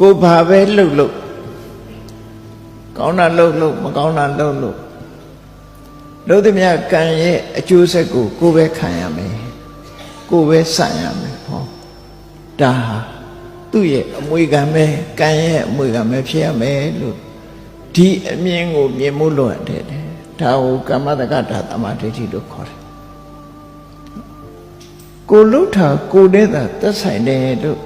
ကိုဘာပဲလှုပ်လှုပ်ကောင်းတာလှုပ်လှုပ်မကောင်းတာလှုပ်လှုပ်လှုပ်သည်များကံရဲ့အကျိုးဆက်ကိုကိုယ်ပဲခံရမယ်ကိုယ်ပဲဆန့်ရမယ်ဟောဒါဟာသူ့ရဲ့အမွေခံပဲကံရဲ့အမွေခံပဲဖြစ်ရမယ်လို့ဒီအမြင်ကိုမြင်မှုလို့ရတယ်ဒါကိုကမ္မတက္ကတာတမဒိဋ္ဌိလို့ခေါ်တယ်ကိုလှုပ်တာကိုယ်နဲ့သာသက်ဆိုင်တယ်လို့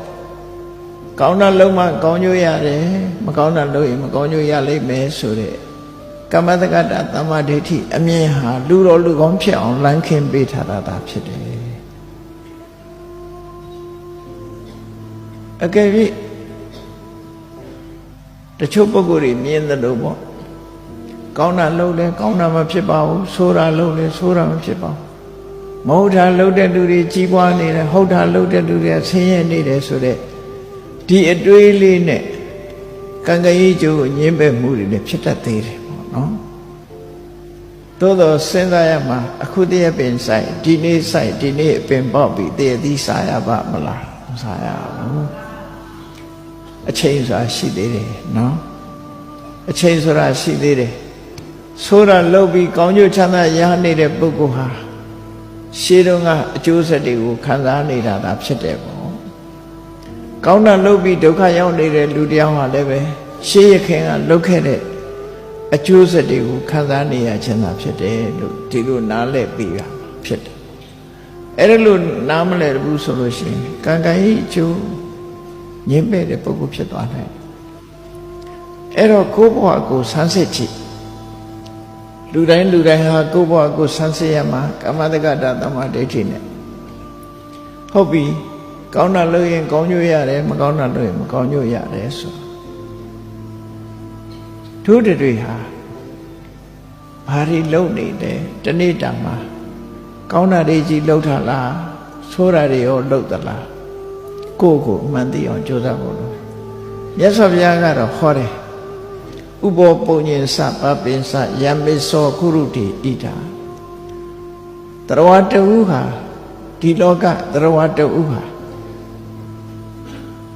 ကောင်းတာလုံးမှကောင်းကျိုးရတယ်မကောင်းတာလုပ်ရင်မကောင်းကျိုးရလိမ့်မယ်ဆိုတဲ့ကမ္မတက္ကတာတမ္မာဒိဋ္ဌိအမြင်ဟာလူတော်လူကောင်းဖြစ်အောင်လမ်းခင်းပေးထားတာသာဖြစ်တယ်အကယ်၍တချို့ပုဂ္ဂိုလ်တွေမြင်တယ်လို့ပေါ့ကောင်းတာလုပ်လဲကောင်းတာမဖြစ်ပါဘူးဆိုးတာလုပ်လဲဆိုးတာမဖြစ်ပါဘူးမဟုတ်တာလုပ်တဲ့လူတွေကြီးပွားနေတယ်ဟုတ်တာလုပ်တဲ့လူတွေဆင်းရဲနေတယ်ဆိုတဲ့ ဒီအတွေးလေးနဲ့ကံကံကြီးကျိုးကိုညင်းပယ်မှုတွေလည်းဖြစ်တတ်သေးတယ်ပေါ့နော်သို့တော့စဉ်းစားရမှာအခုတည်းပင်ဆိုင်ဒီနေ့ဆိုင်ဒီနေ့အပင်ပေါက်ပြီးတည်းသီးစားရပါမလားမစားရဘူးအချိန်ဆိုတာရှိသေးတယ်နော်အချိန်ဆိုတာရှိသေးတယ်ဆိုးတာလုပ်ပြီးကောင်းကျိုးချမ်းသာရနေတဲ့ပုဂ္ဂိုလ်ဟာရှေးတုန်းကအကျိုးဆက်တွေကိုခံစားနေတာသာဖြစ်တယ်ပေါ့ ကောင်းတာလုပ်ပြီးဒုက္ခရောက်နေတဲ့လူတယောက်ဟာလည်းပဲရှေးရခင်ကလုပ်ခဲ့တဲ့အကျိုးဆက်တွေကိုခံစားနေရခြင်းသာဖြစ်တယ်လို့ဒီလိုနားလည်ပြီးရဖြစ်တယ်အဲ့ဒါလို့နားမလဲဘူးဆိုလို့ရှိရင်ကံကံဤအကျိုးညင်းမဲ့တဲ့ပုဂ္ဂိုလ်ဖြစ်သွားနိုင်အဲ့တော့ကိုယ့်ဘဝကိုဆန်းစစ်ကြည့်လူတိုင်းလူတိုင်းဟာကိုယ့်ဘဝကိုဆန်းစစ်ရမှာကမ္မတက္ကတာတမ္မာဒိဋ္ဌိနဲ့ဟုတ်ပြီ ကောင်းတာလုပ်ရင်ကောင်းကျိုးရတယ်မကောင်းတာလုပ်ရင်မကောင်းကျိုးရတယ်ဆိုတို့တွေဟာဘာတွေလုပ်နေတယ်တနေ့တာမှာကောင်းတာတွေကြီးလှုပ်တာလားဆိုးတာတွေရောလှုပ်သလားကိုယ့်ကိုအမှန်သိအောင်ကြိုးစားဖို့လို့မြတ်စွာဘုရားကတော့ဟောတယ်ဥပောပုံညင်စပပင်စယမေသောကုရုတိဣဒာတရဝတူဟာဒီလောကတရဝတူဟာ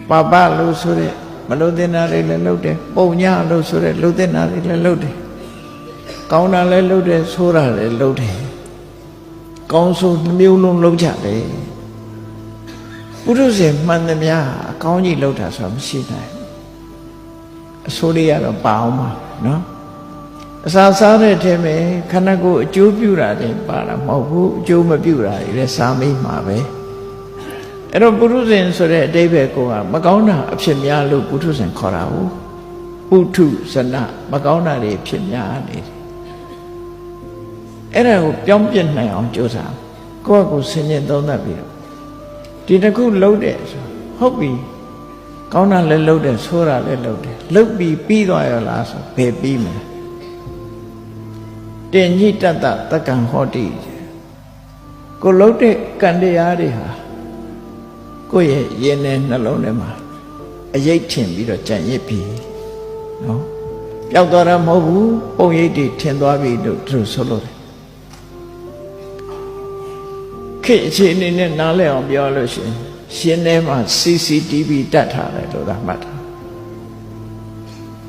ပပလို့ဆိုတဲ့မလုံတဲ့နာတွေလည်းလုပ်တယ်ပုံညာလို့ဆိုတဲ့လုံတဲ့နာတွေလည်းလုပ်တယ်ကောင်းတာလည်းလုပ်တယ်ဆိုးတာလည်းလုပ်တယ်ကောင်းဆိုးနှမျိုးလုံးလုပ်ကြတယ်ပုရုဇဉ်မှန်သမျှအကောင်းကြီးလုပ်တာဆိုတာမရှိနိုင်အဆိုးလေးကတော့ပါအောင်ပါနော်အစာစားတဲ့အထက်မှာခန္ဓာကိုယ်အကျိုးပြုတာတွေပါတာမဟုတ်ဘူးအကျိုးမပြုတာတွေလည်းစားမိမှာပဲ အဲ့တော့ပုထုဇဉ်ဆိုတဲ့အတိပ္ပယ်ကိုကမကောင်းတာအဖြစ်များလို့ပုထုဇဉ်ခေါ်တာဟုတ်ပုထုဇနမကောင်းတာတွေဖြစ်များနေတယ်အဲ့ဒါကိုပြောင်းပြစ်နိုင်အောင်ကြိုးစားကိုယ့်အကိုဆင်ញင်သုံးသပ်ပြီးတော့ဒီတစ်ခုလုံးတဲ့ဆိုဟုတ်ပြီကောင်းတာလည်းလုံးတယ်ဆိုးတာလည်းလုံးတယ်လုတ်ပြီးပြီးသွားရလားဆိုဘယ်ပြီးမလဲတင်ညိတတတက္ကံဟောတိကိုလုံးတဲ့ကံတရားတွေဟာ ကိုယ့်ရဲ့ရင်ထဲနှလုံးထဲမှာအယိတ်ထင်ပြီးတော့ကြံ့ရစ်ပြီနော်ပျောက်သွားတာမဟုတ်ဘူးပုံရိပ်တွေထင်သွားပြီလို့သူတို့ဆိုလို့တယ်ခေတ်အခြေအနေနဲ့နားလည်အောင်ပြောလို့ရှိရင်ရှင်ထဲမှာ CCTV တတ်ထားတယ်လို့သာမှတ်တာ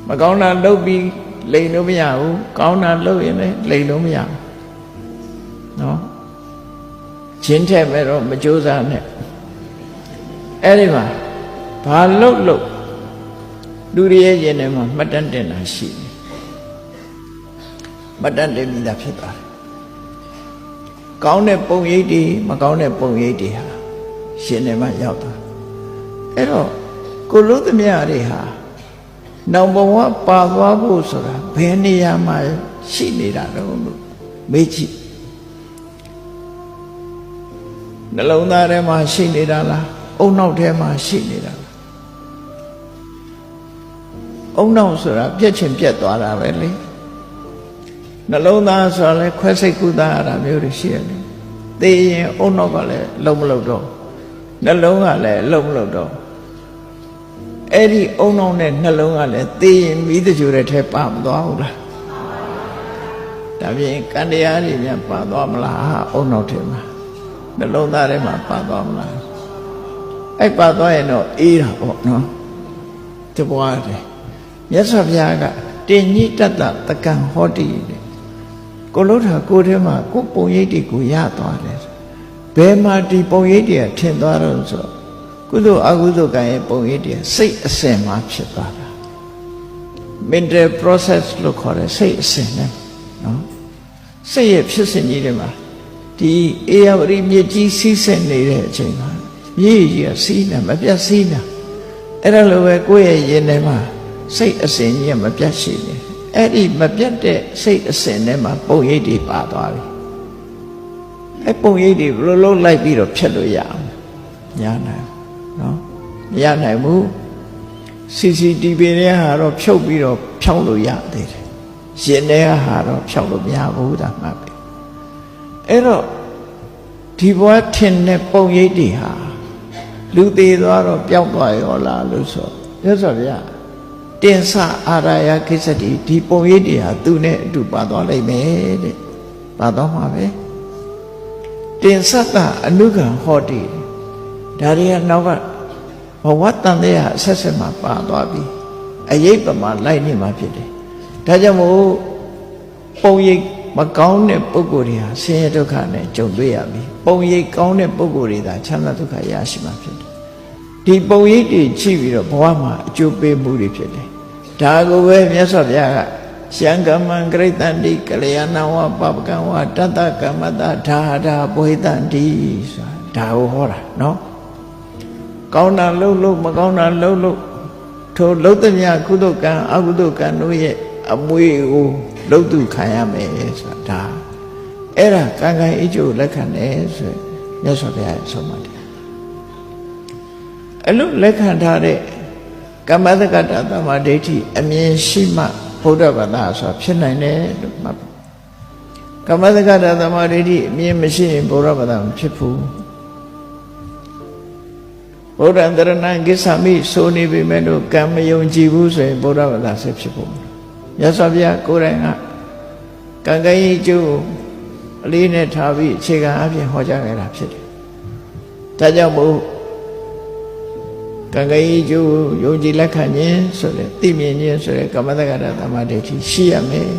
မကောင်းတာလုပ်ပြီးလိန်လို့မရဘူးကောင်းတာလုပ်ရင်လည်းလိန်လို့မရဘူးနော်ချင်းထက်မဲ့တော့မကြိုးစားနဲ့ အဲ့ဒီမှာဘာလုတ်လုတ်လူတွေရဲ့ရင်ထဲမှာမှတ်တမ်းတင်တာရှိတယ်မှတ်တမ်းတင်ပြီးသားဖြစ်သွားတယ်ကောင်းတဲ့ပုံရိပ်တွေမကောင်းတဲ့ပုံရိပ်တွေဟာရှင်နေမှရောက်သွားအဲ့တော့ကိုလုံးသမျှတွေဟာနောင်ဘဝပါသွားဖို့ဆိုတာဘယ်နေရာမှာရှိနေတာတော့လို့မေးကြည့်နှလုံးသားထဲမှာရှိနေတာလား အုံနောက်ထဲမှာရှိနေတာလားအုံနောက်ဆိုတာပြက်ချင်ပြက်သွားတာပဲလေနှလုံးသားဆိုတာလဲခွဲစိတ်ကူးသားရတာမျိုးတွေရှိရတယ်သိရင်အုံနောက်ကလည်းလုံးမလုံးတော့နှလုံးကလည်းလုံးမလုံးတော့အဲ့ဒီအုံနောက်နဲ့နှလုံးကလည်းသိရင်မိတကြိုတဲ့ထဲပါမသွားဘူးလားဒါပြင်ကံတရားတွေများပါသွားမလားအုံနောက်ထဲမှာနှလုံးသားထဲမှာပါသွားမလား အဲ့ပါသွားရင်တော့အေးတာပေါ့နော်တပွားတယ်မြတ်စွာဘုရားကတင်ညိတတ္တတကံဟောတိတဲ့ကိုလို့ထာကိုယ်ထဲမှာကိုယ်ပုံရိပ်တွေကိုရသွားတယ်ဘယ်မှာဒီပုံရိပ်တွေကထင်သွားတော့ဆိုတော့ကုသိုလ်အကုသိုလ်ကံရဲ့ပုံရိပ်တွေစိတ်အစဉ်မှာဖြစ်သွားတာ mental process လို့ခေါ်တယ်စိတ်အစဉ်နဲ့နော်စိတ်ရဲ့ဖြစ်စဉ်ကြီးတွေမှာဒီအေယဝရီမြေကြီးစီးဆင်းနေတဲ့အချိန်မှာ မြေကြီးကစီးနေမပြတ်စီးနေအဲ့ဒါလိုပဲကိုယ့်ရဲ့ရင်ထဲမှာစိတ်အစဉ်ကြီးကမပြတ်ရှိနေအဲ့ဒီမပြတ်တဲ့စိတ်အစဉ်ထဲမှာပုံရိပ်တွေပါသွားပြီအဲ့ပုံရိပ်တွေဘယ်လိုလုပ်လိုက်ပြီးတော့ဖြတ်လို့ရအောင်ညာနိုင်နော်မရနိုင်ဘူး CCTV တွေဟာတော့ဖြုတ်ပြီးတော့ဖြောင်းလို့ရသေးတယ်ရင်ထဲကဟာတော့ဖြောင်းလို့မရဘူးဒါမှပဲအဲ့တော့ဒီဘဝထင်တဲ့ပုံရိပ်တွေဟာ လူသေးသွားတော့ပျောက်သွားရောလားလို့ဆိုရသော်ဗျာတင်ဆအာရယခိစ္စတိဒီပုံရိပ်တွေဟာသူနဲ့အတူပါသွားလိမ့်မယ်တဲ့ပါသွားမှာပဲတင်ဆတအနုကံဟောတိဒါတွေကနောက်ကဘဝတန်တဲ့ဟာဆက်ဆက်မှာပါသွားပြီအယိတ်ပမာလိုက်နေမှာဖြစ်တယ်ဒါကြောင့်မို့ပုံရိပ် မကောင်းတဲ့ပုဂ္ဂိုလ်တွေဟာဆင်းရဲဒုက္ခနဲ့ကြုံတွေ့ရပြီပုံရိပ်ကောင်းတဲ့ပုဂ္ဂိုလ်တွေသာချမ်းသာဒုက္ခရရှိမှာဖြစ်တယ်ဒီပုံရိပ်တွေကြည့်ပြီးတော့ဘဝမှာအကျိုးပေးမှုတွေဖြစ်တယ်ဒါကိုပဲမြတ်စွာဘုရားကရှံကမံဂရိတန္တိကလျာဏဝပပကံဝတတ္တကမ္မတဓာဓာဘွေတန္တိဆိုတာဒါကိုဟောတာနော်ကောင်းတာလှုပ်လှုပ်မကောင်းတာလှုပ်လှုပ်ထိုလှုပ်သမျှကုသကံအကုသကံတို့ရဲ့ အမွေကိုလှုပ်သူခံရမယ်ဆိုတာဒါအဲ့ဒါကံကံအကျိုးလက်ခံတယ်ဆိုရင်မြတ်စွာဘုရားရဲ့ဆုံးမတယ်အလို့လက်ခံထားတဲ့ကမ္မတက္ကတာတမ္မာဒိဋ္ဌိအမြင်ရှိမှဘုဒ္ဓဘာသာဆိုတာဖြစ်နိုင်တယ်လို့မှတ်ပါကမ္မတက္ကတာတမ္မာဒိဋ္ဌိအမြင်မရှိရင်ဘုရားဘာသာမဖြစ်ဘူးဗုဒ္ဓံတရဏံကိစ္ဆာမိဆိုနေပေမဲ့လို့ကံမယုံကြည်ဘူးဆိုရင်ဘုရားဘာသာဆက်ဖြစ်ဖို့ မြတ်စွာဘုရားကိုယ်တိုင်ကကံကံကြီးကျိုးအလေးနဲ့ထားပြီးအခြေခံအပြင်ဟောကြားခဲ့တာဖြစ်တယ်ဒါကြောင့်မို့ကံကံကြီးကျိုးယုံကြည်လက်ခံခြင်းဆိုတဲ့သိမြင်ခြင်းဆိုတဲ့ကမ္မတက္ကတာသမာဓိရှိရမယ်